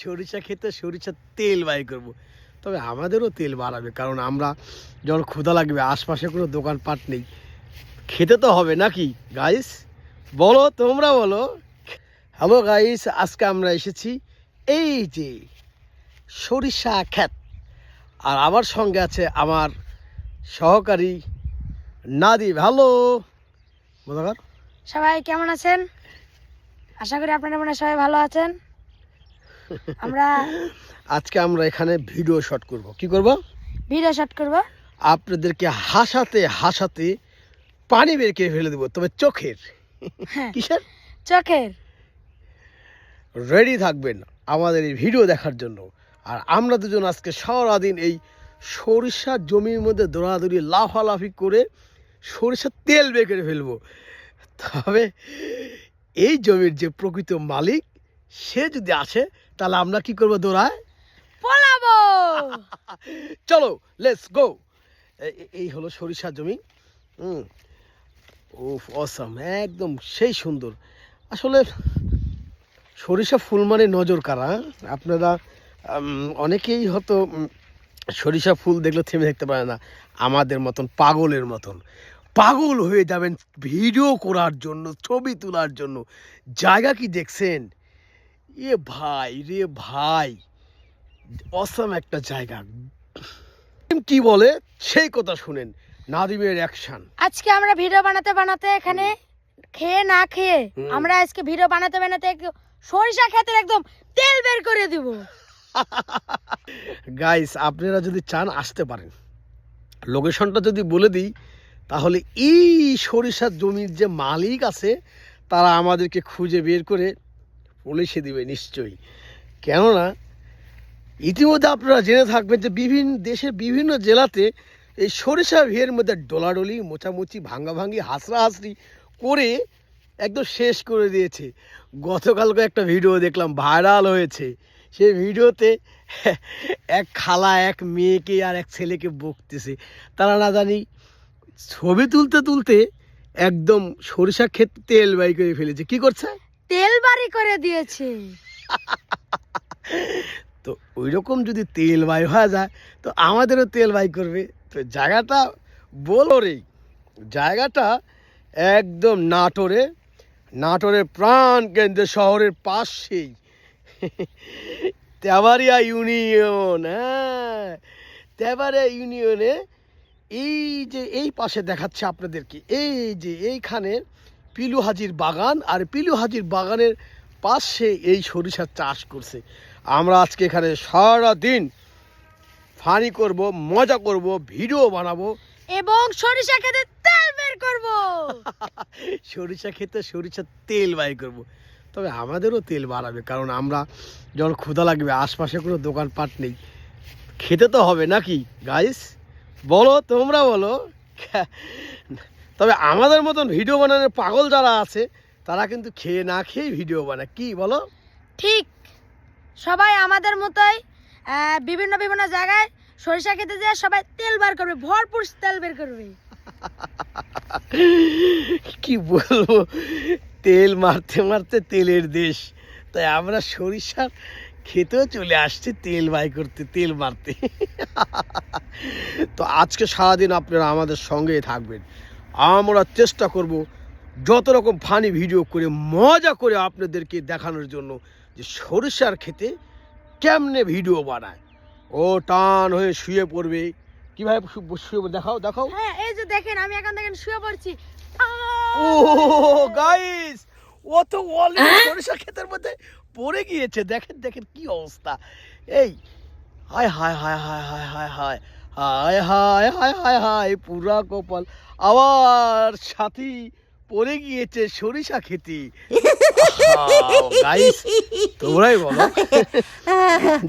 সরিষা খেতে সরিষার তেল বাই করব। তবে আমাদেরও তেল বাড়াবে, কারণ আমরা যখন ক্ষুধা লাগবে, আশপাশে কোনো দোকানপাট নেই। খেতে তো হবে নাকি? গাইস বলো, তোমরা বলো। হ্যালো গাইস আজকে আমরা এসেছি এই যে সরিষা খ্যাত আর আমার সঙ্গে আছে আমার সহকারী নাদি ভালো সবাই কেমন আছেন? আশা করি আপনারা মনে সবাই ভালো আছেন। আমরা আজকে আমরা এখানে ভিডিও শট করব। কি করব? ভিডিও শট করব। আপনাদেরকে হাসাতে হাসাতে পানি বের করে ফেলে দেবো তবে চোখের। হ্যাঁ। কিসের? চোখের। রেডি থাকবেন আমাদের এই ভিডিও দেখার জন্য। আর আমরা দুজন আজকে সারাদিন এই সরিষার জমির মধ্যে দৌড়াদৌড়ি লাফালাফি করে সরিষার তেল বের করে ফেলব। তবে এই জমির যে প্রকৃত মালিক সে যদি আসে তাহলে আমরা কি করব দৌড়ায়? পলাবো। চলো লেটস গো এই হলো সরিষা জমি। হুম। উফ অসাম একদম সেই সুন্দর। আসলে সরিষা ফুল মানে নজর কারা হ্যাঁ? আপনারা অনেকেই হয়তো সরিষা ফুল দেখলে থেমে দেখতে পারে না। আমাদের মতন পাগলের মতন। পাগল হয়ে যাবেন ভিডিও করার জন্য ছবি তোলার জন্য। জায়গা কি দেখছেন? এ ভাই রে ভাই অসাম একটা জায়গা। কি বলে? সেই কথা শুনেন নাদিমের অ্যাকশন আজকে আমরা ভিডিও বানাতে বানাতে এখানে খেয়ে না খেয়ে আমরা আজকে ভিডিও বানাতে বানাতে সরিষা ক্ষেতের একদম তেল বের করে দিব। গাইস আপনারা যদি চান আসতে পারেন। লোকেশনটা যদি বলে দিই তাহলে এই সরিষার জমির যে মালিক আছে তারা আমাদেরকে খুঁজে বের করে পুলিশে দিবে, নিশ্চয়ই। কেননা, ইতিমধ্যে আপনারা জেনে থাকবেন যে বিভিন্ন দেশের বিভিন্ন জেলাতে এই সরিষা ভিয়ের মধ্যে ডোলাডলি, মোচামুচি, ভাঙ্গাভাঙ্গি, হাসরাহাসরি করে একদম শেষ করে দিয়েছে। গতকালকে একটা ভিডিও দেখলাম, ভাইরাল হয়েছে। সেই ভিডিওতে এক খালা, এক মেয়েকে আর এক ছেলেকে বকতেছে। তারা না জানি ছবি তুলতে তুলতে একদম সরিষা ক্ষেত তেল বাই করে ফেলেছে। কি করছে? তেল বাড়ি করে দিয়েছে। তো ওই রকম যদি তেল বাই হয়ে যায়, তো আমাদেরও তেল বাই করবে। তো জায়গাটা বলো রে, জায়গাটা একদম নাটোরে নাটোরের প্রাণ কেন্দ্র শহরের পাশেই। তেবারিয়া ইউনিয়ন হ্যাঁ। তেবারিয়া ইউনিয়নে এই যে এই পাশে দেখাচ্ছে আপনাদেরকে, এই যে এইখানে পিলু হাজির বাগান আর পিলু হাজির বাগানের পাশে এই সরিষার চাষ করছে। আমরা আজকে এখানে সারা দিন ফানি করব মজা করব ভিডিও বানাবো। এবং সরিষা খেতে তেল বের করব। সরিষা খেতে সরিষার তেল বাই করব। তবে আমাদেরও তেল বাড়াবে কারণ আমরা যখন ক্ষুধা লাগবে আশপাশে কোনো দোকানপাট নেই। খেতে তো হবে নাকি গাইস বলো তোমরা বলো। তবে আমাদের মতন ভিডিও বানানোর পাগল যারা আছে তারা কিন্তু খেয়ে না খেয়ে ভিডিও বানায়। কি বলো? ঠিক। সবাই আমাদের মতোই বিভিন্ন বিভিন্ন জায়গায় সরিষা খেতে যায় সবাই তেল বার করবে ভরপুর তেল বের করবে। কি বলব? তেল মারতে মারতে তেলের দেশ। তাই আমরা সরিষার খেতেও চলে আসছি তেল বাই করতে তেল মারতে। তো আজকে সারাদিন আপনারা আমাদের সঙ্গেই থাকবেন। আমরা চেষ্টা করব যত রকম ফানি ভিডিও করে মজা করে আপনাদেরকে দেখানোর জন্য যে সরিষার খেতে কেমনে ভিডিও বানায়। ও টান হয়ে শুয়ে পড়বে। কীভাবে শুয়ে? দেখাও দেখাও। হ্যাঁ এই যে দেখেন আমি এখন দেখেন শুয়ে পড়ছি। ও গাইস ও তো অলরেডি সরিষা ক্ষেতের মধ্যে পড়ে গিয়েছে। দেখেন দেখেন কি অবস্থা। এই হায় হায় হায় হায় হায় হায় হায়। হায় হায় হায় হায় হায় পুরা কপাল আবার সাথী পড়ে গিয়েছে সরিষা খেতি। গাইস তোমরাই বলো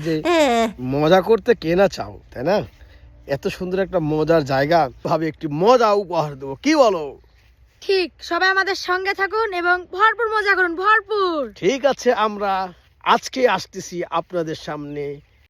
যে মজা করতে কে না চাও তাই না? এত সুন্দর একটা মজার জায়গা ভাবে একটি মজা উপহার দেবো কি বলো? ঠিক সবাই আমাদের সঙ্গে থাকুন এবং ভরপুর মজা করুন ভরপুর। ঠিক আছে আমরা আজকে আসতেছি আপনাদের সামনে।